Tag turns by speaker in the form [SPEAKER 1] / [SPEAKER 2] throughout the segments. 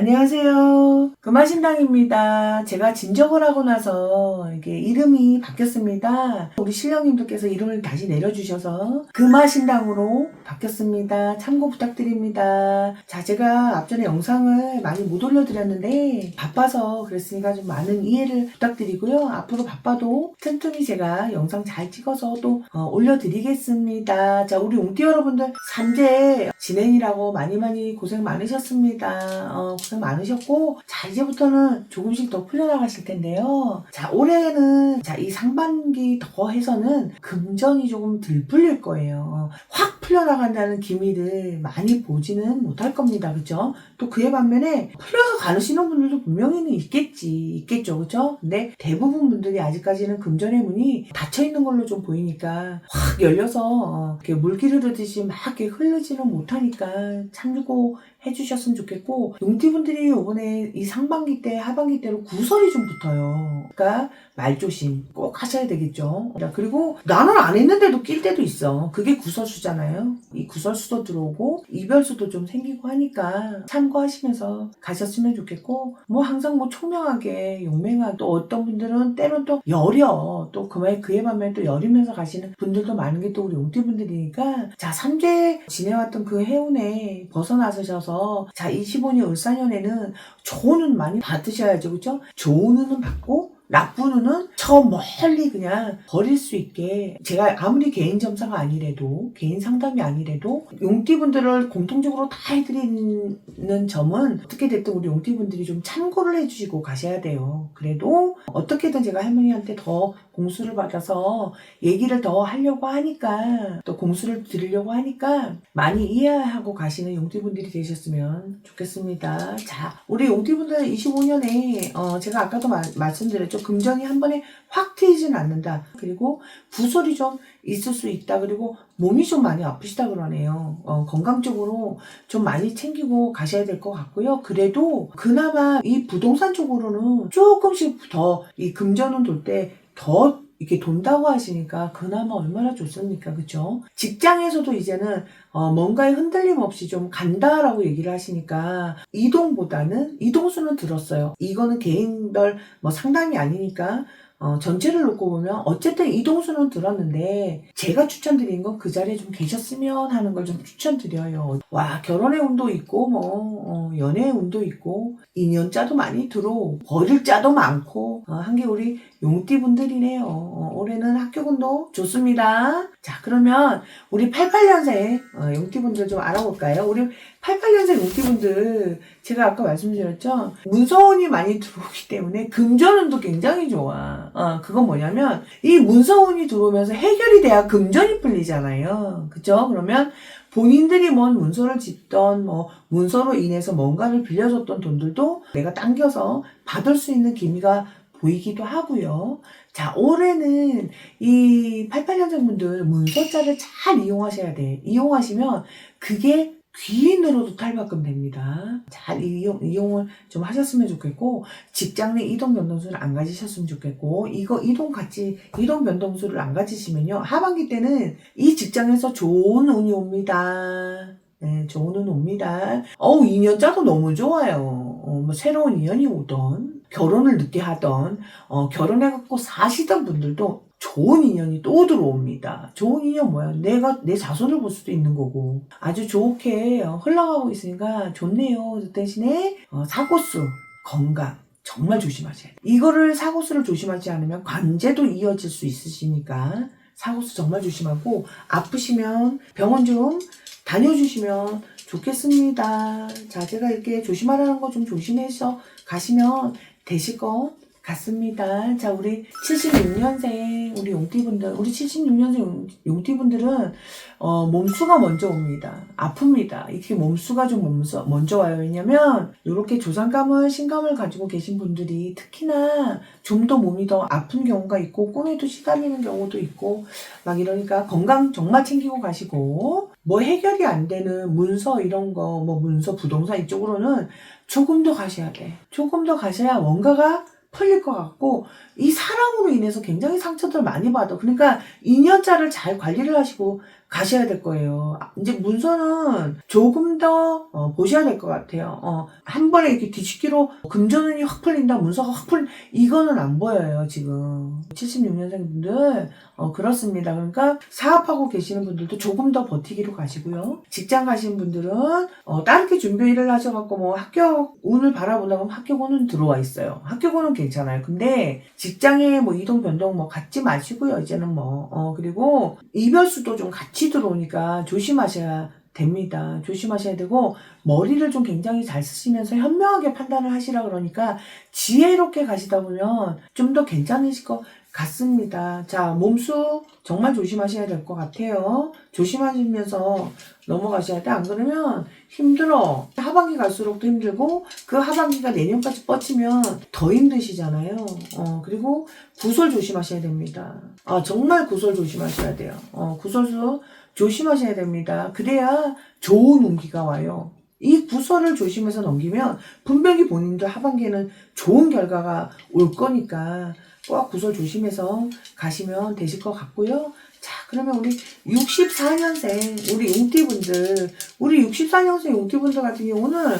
[SPEAKER 1] 안녕하세요. 금화신당입니다. 제가 진적을 하고 나서 이게 이름이 바뀌었습니다. 우리 신령님들께서 이름을 다시 내려주셔서 금화신당으로 바뀌었습니다. 참고 부탁드립니다. 자, 제가 앞전에 영상을 많이 못 올려드렸는데 바빠서 그랬으니까 좀 많은 이해를 부탁드리고요. 앞으로 바빠도 틈틈이 제가 영상 잘 찍어서 또 어, 올려드리겠습니다. 자, 우리 웅띠 여러분들 산재 진행이라고 많이 많이 고생 많으셨습니다. 어, 고생 많으셨고 자 이제부터는 조금씩 더 풀려나가실 텐데요. 자 올해는 자 이 상반기 더 해서는 금전이 조금 덜 풀릴 거예요. 확 풀려나간다는 기미를 많이 보지는 못할 겁니다. 그죠? 또 그에 반면에 풀려서 가시는 분들도 분명히는 있겠지. 있겠죠. 그죠? 근데 대부분 분들이 아직까지는 금전의 문이 닫혀 있는 걸로 좀 보이니까 확 열려서 어, 이렇게 물길 흐르듯이 막 이렇게 흐르지는 못하니까 참고 해주셨으면 좋겠고 용띠분들이 이번에 이 상반기 때 하반기 때로 구설이 좀 붙어요. 그러니까 말조심 꼭 하셔야 되겠죠. 자, 그리고 나는 안 했는데도 낄 때도 있어. 그게 구설수잖아요. 이 구설수도 들어오고 이별수도 좀 생기고 하니까 참고하시면서 가셨으면 좋겠고 뭐 항상 뭐 총명하게 용맹하게 또 어떤 분들은 때론 또 여려. 또 그에 그에 반면 또 여리면서 가시는 분들도 많은 게 또 우리 용띠 분들이니까. 자 삼재 지내왔던 그 해운에 벗어나셔서 자 25년 을사년에는 좋은 운 많이 받으셔야죠. 그죠? 좋은 운은 받고 나쁜 운은 저 멀리 그냥 버릴 수 있게 제가 아무리 개인 점사가 아니래도 개인 상담이 아니래도 용띠분들을 공통적으로 다 해드리는 점은 어떻게 됐든 우리 용띠분들이 좀 참고를 해주시고 가셔야 돼요. 그래도 어떻게든 제가 할머니한테 더 공수를 받아서 얘기를 더 하려고 하니까 또 공수를 드리려고 하니까 많이 이해하고 가시는 용띠분들이 되셨으면 좋겠습니다. 자, 우리 용띠분들 25년에 어, 제가 아까도 마- 말씀드렸죠. 금전이 한 번에 확 트이진 않는다. 그리고 부설이 좀 있을 수 있다. 그리고 몸이 좀 많이 아프시다 그러네요. 어, 건강적으로 좀 많이 챙기고 가셔야 될 것 같고요. 그래도 그나마 이 부동산 쪽으로는 조금씩 더 이 금전은 돌 때 더 이렇게 돈다고 하시니까 그나마 얼마나 좋습니까? 그죠? 직장에서도 이제는 어, 뭔가에 흔들림 없이 좀 간다라고 얘기를 하시니까 이동보다는 이동수는 들었어요. 이거는 개인별 뭐 상담이 아니니까 어, 전체를 놓고 보면 어쨌든 이동수는 들었는데 제가 추천드린 건 그 자리에 좀 계셨으면 하는 걸 좀 추천드려요. 와 결혼의 운도 있고 뭐 어, 연애의 운도 있고 인연자도 많이 들어오고 버릴 자도 많고 어, 한게 우리 용띠분들이네요. 어, 올해는 학교운도 좋습니다. 자 그러면 우리 88년생 어, 용띠분들 좀 알아볼까요? 우리 88년생 용띠분들 제가 아까 말씀드렸죠. 문서운이 많이 들어오기 때문에 금전운도 굉장히 좋아. 어, 그건 뭐냐면 이 문서운이 들어오면서 해결이 돼야 금전이 풀리잖아요. 그죠? 그러면 본인들이 뭔 문서를 짓던 뭐 문서로 인해서 뭔가를 빌려줬던 돈들도 내가 당겨서 받을 수 있는 기미가 보이기도 하고요. 자, 올해는 이 88년생 분들 문서자를 잘 이용하셔야 돼. 이용하시면 그게 귀인으로도 탈바꿈 됩니다. 잘 이용, 이용을 좀 하셨으면 좋겠고, 직장 내 이동 변동수를 안 가지셨으면 좋겠고, 이거 이동 같이, 이동 변동수를 안 가지시면요, 하반기 때는 이 직장에서 좋은 운이 옵니다. 네, 좋은 운 옵니다. 어우, 인연자도 너무 좋아요. 어, 뭐, 새로운 인연이 오던, 결혼을 늦게 하던, 어, 결혼해갖고 사시던 분들도 좋은 인연이 또 들어옵니다. 좋은 인연 뭐야? 내가 내 자손을 볼 수도 있는 거고 아주 좋게 어, 흘러가고 있으니까 좋네요. 그 대신에 어, 사고수, 건강 정말 조심하셔야 돼요. 이거를 사고수를 조심하지 않으면 관제도 이어질 수 있으시니까 사고수 정말 조심하고 아프시면 병원 좀 다녀주시면 좋겠습니다. 자, 제가 이렇게 조심하라는 거 좀 조심해서 가시면 되실 것 같습니다. 자, 우리 76년생 우리 용띠분들, 우리 76년생 용띠분들은 어, 몸수가 먼저 옵니다. 아픕니다. 이렇게 몸수가 좀 먼저, 먼저 와요. 왜냐면 이렇게 조상감을 신감을 가지고 계신 분들이 특히나 좀 더 몸이 더 아픈 경우가 있고 꿈에도 시달리는 경우도 있고 막 이러니까 건강 정말 챙기고 가시고 뭐 해결이 안 되는 문서 이런 거 뭐 문서 부동산 이쪽으로는 조금 더 가셔야 돼. 조금 더 가셔야 뭔가가 풀릴 것 같고 이 사랑으로 인해서 굉장히 상처들 많이 받아. 그러니까 인연자를 잘 관리를 하시고 가셔야 될 거예요. 아, 이제 문서는 조금 더 어, 보셔야 될 것 같아요. 어, 한 번에 이렇게 뒤집기로 금전운이 확 풀린다, 문서가 확 풀린 이거는 안 보여요 지금. 76년생 분들 어, 그렇습니다. 그러니까 사업하고 계시는 분들도 조금 더 버티기로 가시고요. 직장 가시는 분들은 어, 다르게 준비 일을 하셔갖고 뭐 학교 운을 바라보다가 학교고는 들어와 있어요. 학교고는 괜찮아요. 근데 직장에 뭐 이동 변동 뭐 갖지 마시고요. 이제는 뭐 어, 그리고 이별수도 좀 같이 들어오니까 조심하셔야 됩니다. 조심하셔야 되고 머리를 좀 굉장히 잘 쓰시면서 현명하게 판단을 하시라 그러니까 지혜롭게 가시다 보면 좀 더 괜찮으실 것 같습니다. 자, 몸수 정말 조심하셔야 될 것 같아요. 조심하시면서 넘어가셔야 돼. 안 그러면 힘들어. 하반기 갈수록 더 힘들고 그 하반기가 내년까지 뻗치면 더 힘드시잖아요. 어, 그리고 구설 조심하셔야 됩니다. 아, 정말 구설 조심하셔야 돼요. 어, 구설수 조심하셔야 됩니다. 그래야 좋은 운기가 와요. 이 구설을 조심해서 넘기면 분명히 본인도 하반기에는 좋은 결과가 올 거니까 꼭 구설 조심해서 가시면 되실 것 같고요. 자, 그러면 우리 64년생, 우리 용띠분들, 우리 64년생 용띠분들 같은 경우는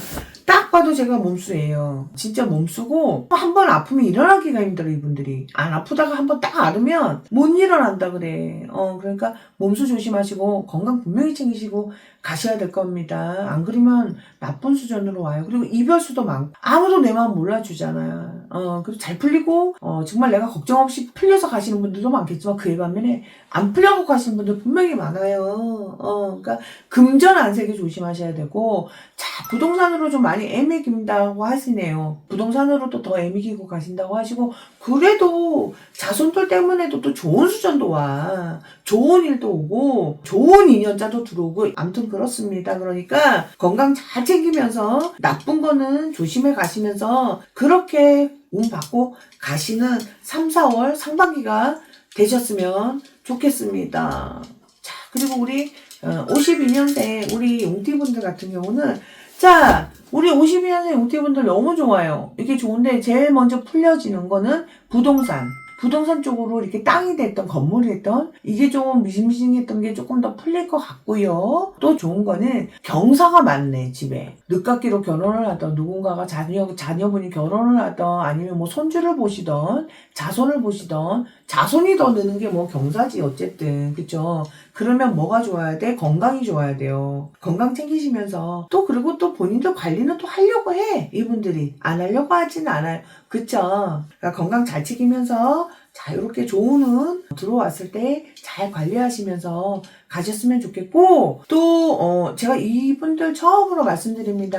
[SPEAKER 1] 딱 봐도 제가 몸수예요. 진짜 몸수고, 한 번 아프면 일어나기가 힘들어, 이분들이. 안 아프다가 한 번 딱 앓으면 못 일어난다 그래. 어, 그러니까 몸수 조심하시고, 건강 분명히 챙기시고, 가셔야 될 겁니다. 안 그러면 나쁜 수준으로 와요. 그리고 이별수도 많고, 아무도 내 마음 몰라주잖아. 어, 그리고 잘 풀리고, 어, 정말 내가 걱정 없이 풀려서 가시는 분들도 많겠지만, 그에 반면에 안 풀려고 가시는 분들 분명히 많아요. 어, 그러니까 금전 안색에 조심하셔야 되고, 자, 부동산으로 좀 많이 애매긴다고 하시네요. 부동산으로도 더 애매기고 가신다고 하시고, 그래도 자손들 때문에도 또 좋은 수전도 와. 좋은 일도 오고, 좋은 인연자도 들어오고, 아무튼 그렇습니다. 그러니까 건강 잘 챙기면서 나쁜 거는 조심해 가시면서 그렇게 운 받고 가시는 3, 4월 상반기가 되셨으면 좋겠습니다. 자, 그리고 우리 어, 52년생 우리 용띠분들 같은 경우는 자, 우리 52년생 용띠분들 너무 좋아요. 이게 좋은데 제일 먼저 풀려지는 거는 부동산. 부동산 쪽으로 이렇게 땅이 됐던 건물이 됐던 이게 좀 미싱미싱했던 게 조금 더 풀릴 것 같고요. 또 좋은 거는 경사가 많네 집에 늦깎이로 결혼을 하던 누군가가 자녀 자녀분이 결혼을 하던 아니면 뭐 손주를 보시던 자손을 보시던 자손이 더 느는 게 뭐 경사지 어쨌든. 그쵸? 그러면 뭐가 좋아야 돼? 건강이 좋아야 돼요. 건강 챙기시면서. 또 그리고 또 본인도 관리는 또 하려고 해. 이분들이. 안 하려고 하지는 않아요. 그쵸? 그러니까 건강 잘 챙기면서 자 이렇게 좋은 운 들어왔을 때 잘 관리하시면서 가셨으면 좋겠고 또 어, 제가 이분들 처음으로 말씀드립니다.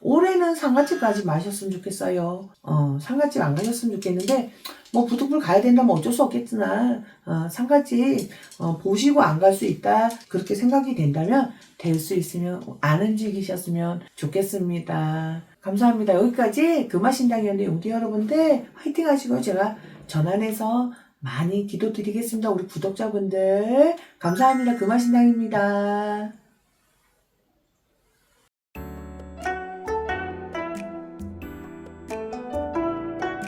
[SPEAKER 1] 올해는 상가집 가지 마셨으면 좋겠어요. 어, 상가집 안 가셨으면 좋겠는데, 뭐, 부득불 가야 된다면 어쩔 수 없겠으나, 어, 상가집, 어, 보시고 안 갈 수 있다. 그렇게 생각이 된다면, 될 수 있으면, 안 움직이셨으면 좋겠습니다. 감사합니다. 여기까지 금화신당이었는데, 용띠 여러분들, 화이팅 하시고, 제가 전환해서 많이 기도 드리겠습니다. 우리 구독자분들. 감사합니다. 금화신당입니다.